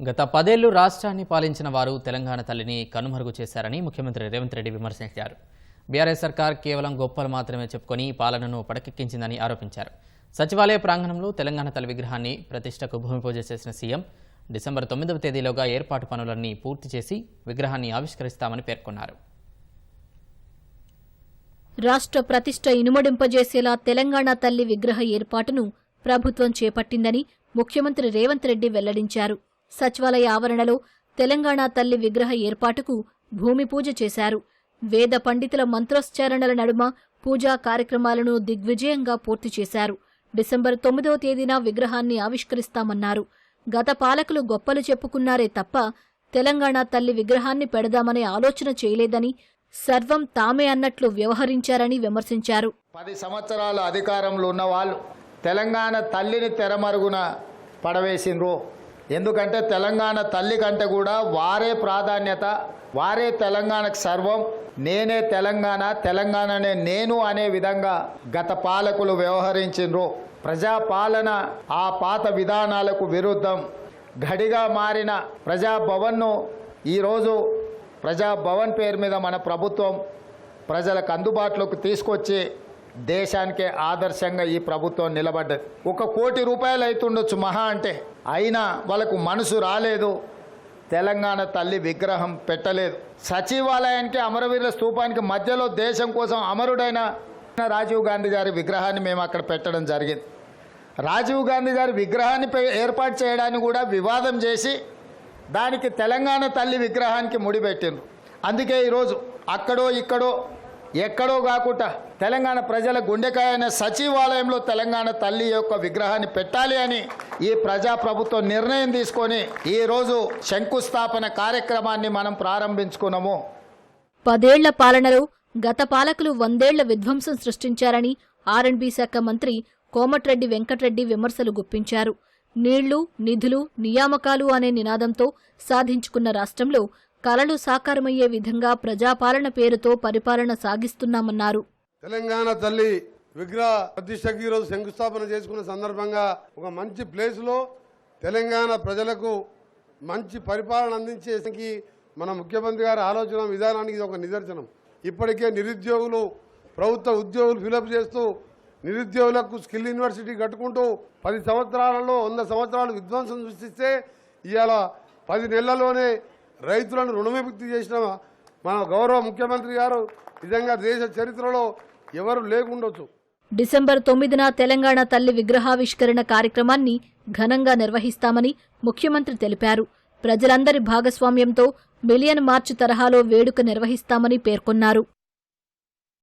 గత పదేళ్ళు రాష్ట్రాన్ని పాలించిన వారు తెలంగాణ తల్లిని కనుమరుగు చేశారని ముఖ్యమంత్రి రేవంత్ రెడ్డి విమర్శించారు. బీఆర్ఎస్ సర్కార్ కేవలం గొప్పలు మాత్రమే చెప్పుకొని పాలనను పడకెక్కించిందని ఆరోపించారు. సచివాలయ ప్రాంగణంలో తెలంగాణ తల్లి విగ్రహాన్ని ప్రతిష్టకు భూమి పూజ చేసిన సీఎం డిసెంబర్ తొమ్మిదవ తేదీలోగా ఏర్పాటు పనులన్నీ పూర్తి చేసి విగ్రహాన్ని ఆవిష్కరిస్తామని పేర్కొన్నారు. రాష్ట్ర ప్రతిష్ట ఇనుమడింపజేసేలా తెలంగాణ తల్లి విగ్రహ ఏర్పాటును ప్రభుత్వం చేపట్టిందని ముఖ్యమంత్రి రేవంత్ రెడ్డి వెల్లడించారు. సచివాలయ ఆవరణలో తెలంగాణ తల్లి విగ్రహ ఏర్పాటుకు భూమి పూజ చేశారు. వేద పండితుల మంత్రోచ్చారణల నడుమ పూజా కార్యక్రమాలను దిగ్విజయంగా పూర్తి చేశారు. డిసెంబర్ తొమ్మిదవ తేదీన విగ్రహాన్ని ఆవిష్కరిస్తామన్నారు. గత పాలకులు గొప్పలు చెప్పుకున్నారే తప్ప తెలంగాణ తల్లి విగ్రహాన్ని పెడదామనే ఆలోచన చేయలేదని సర్వం తామే అన్నట్లు వ్యవహరించారని విమర్శించారు. పది సంవత్సరాలు అధికారంలో ఉన్న వాళ్ళు తెలంగాణ తల్లిని తెరమరుగున పడవేసిండ్రు. ఎందుకంటే తెలంగాణ తల్లి కంటే కూడా వారే ప్రాధాన్యత వారే తెలంగాణకు సర్వం నేనే తెలంగాణ తెలంగాణనే నేను అనే విధంగా గత పాలకులు వ్యవహరించిండ్రు. ప్రజాపాలన ఆ పాత విధానాలకు విరుద్ధం. గడిగా మారిన ప్రజాభవన్ను ఈరోజు ప్రజాభవన్ పేరు మీద మన ప్రభుత్వం ప్రజలకు అందుబాటులోకి తీసుకొచ్చి దేశానికే ఆదర్శంగా ఈ ప్రభుత్వం నిలబడ్డది. ఒక కోటి రూపాయలు అవుతుండొచ్చు మహా అంటే. అయినా వాళ్ళకు మనసు రాలేదు. తెలంగాణ తల్లి విగ్రహం పెట్టలేదు. సచివాలయానికి అమరవీరుల స్తూపానికి మధ్యలో దేశం కోసం అమరుడైన రాజీవ్ గాంధీ గారి విగ్రహాన్ని మేము అక్కడ పెట్టడం జరిగింది. రాజీవ్ గాంధీ గారి విగ్రహాన్ని ఏర్పాటు చేయడానికి కూడా వివాదం చేసి దానికి తెలంగాణ తల్లి విగ్రహానికి ముడిపెట్టిండ్రు. అందుకే ఈరోజు అక్కడో ఇక్కడో ఎక్కడో కాకుండా తెలంగాణ ప్రజల గుండెకాయ అయిన సచివాలయంలో తెలంగాణ తల్లి యొక్క విగ్రహాన్ని పెట్టాలి అని ఈ ప్రజాప్రభుత్వం నిర్ణయం తీసుకొని ఈరోజు శంకుస్థాపన కార్యక్రమాన్ని మనం ప్రారంభించుకున్నాము. పదేళ్ళ పాలనలో గత పాలకులు వందేళ్ళ విధ్వంసం సృష్టించారని ఆర్ఎండ్బీ శాఖ మంత్రి కోమటిరెడ్డి వెంకటరెడ్డి విమర్శలు గుప్పించారు. నీళ్ళు నిధులు నియామకాలు అనే నినాదంతో సాధించుకున్న రాష్ట్రంలో కలలు సాకారమయ్యే విధంగా ప్రజాపాలన పేరుతో పరిపాలన సాగిస్తున్నామన్నారు. తెలంగాణ తల్లి విగ్రహ ప్రతిష్టకు ఈరోజు శంకుస్థాపన చేసుకున్న సందర్భంగా ఒక మంచి ప్లేస్లో తెలంగాణ ప్రజలకు మంచి పరిపాలన అందించేసరికి మన ముఖ్యమంత్రి గారి ఆలోచన విధానానికి ఇది ఒక నిదర్శనం. ఇప్పటికే నిరుద్యోగులు ప్రభుత్వ ఉద్యోగులు ఫిలప్ చేస్తూ నిరుద్యోగులకు స్కిల్ యూనివర్సిటీ కట్టుకుంటూ పది సంవత్సరాలలో వంద సంవత్సరాలు విధ్వంసం సృష్టిస్తే ఇవాళ పది నెలల్లోనే రైతులను రుణవిముక్తి చేసిన మన గౌరవ ముఖ్యమంత్రి గారు నిజంగా దేశ చరిత్రలో ఎవరు లేకుండొచ్చు. డిసెంబర్ తొమ్మిదిన తెలంగాణ తల్లి విగ్రహావిష్కరణ కార్యక్రమాన్ని ఘనంగా నిర్వహిస్తామని ముఖ్యమంత్రి తెలిపారు. ప్రజలందరి భాగస్వామ్యంతో మిలియన్ మార్చ్ తరహాలో వేడుక నిర్వహిస్తామని పేర్కొన్నారు.